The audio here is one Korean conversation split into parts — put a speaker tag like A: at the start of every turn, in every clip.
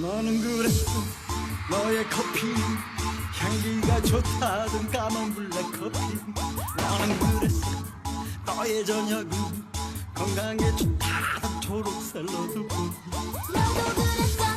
A: 너는 그랬어. 너의 커피. 향기가 좋다던 까만 블랙커피. 너는 그랬어. 너의 저녁은 건강에 좋다던 초록 샐러드고
B: 너도 그랬어.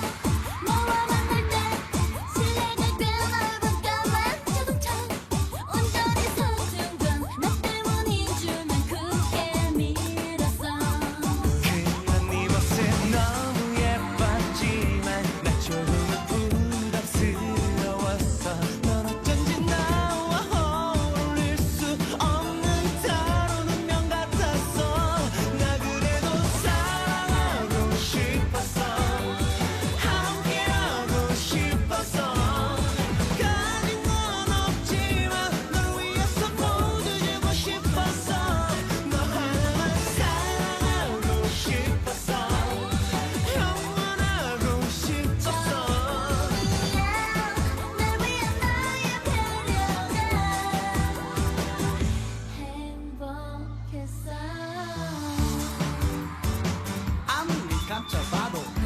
A: Chamado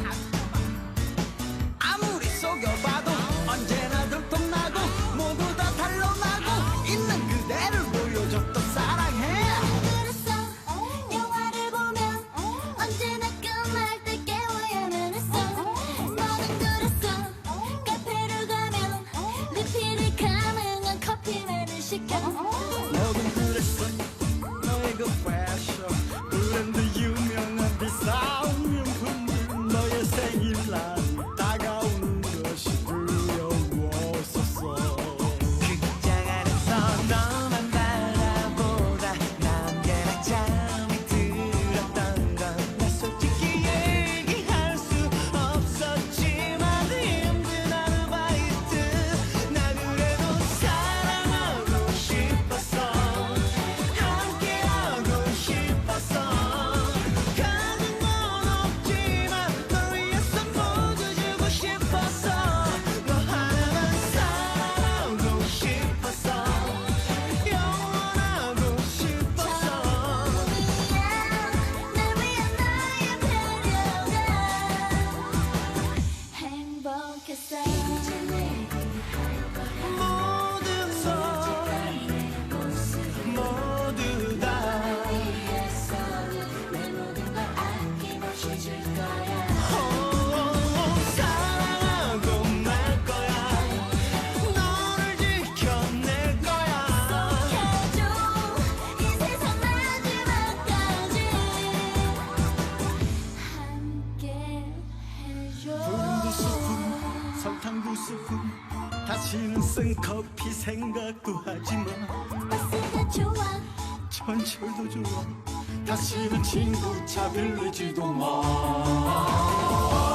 A: 다시는 쓴 커피 생각도 하지 마
B: 버스가 좋아.
A: 전철도 좋아. 다시는 친구 차 빌리지도 마.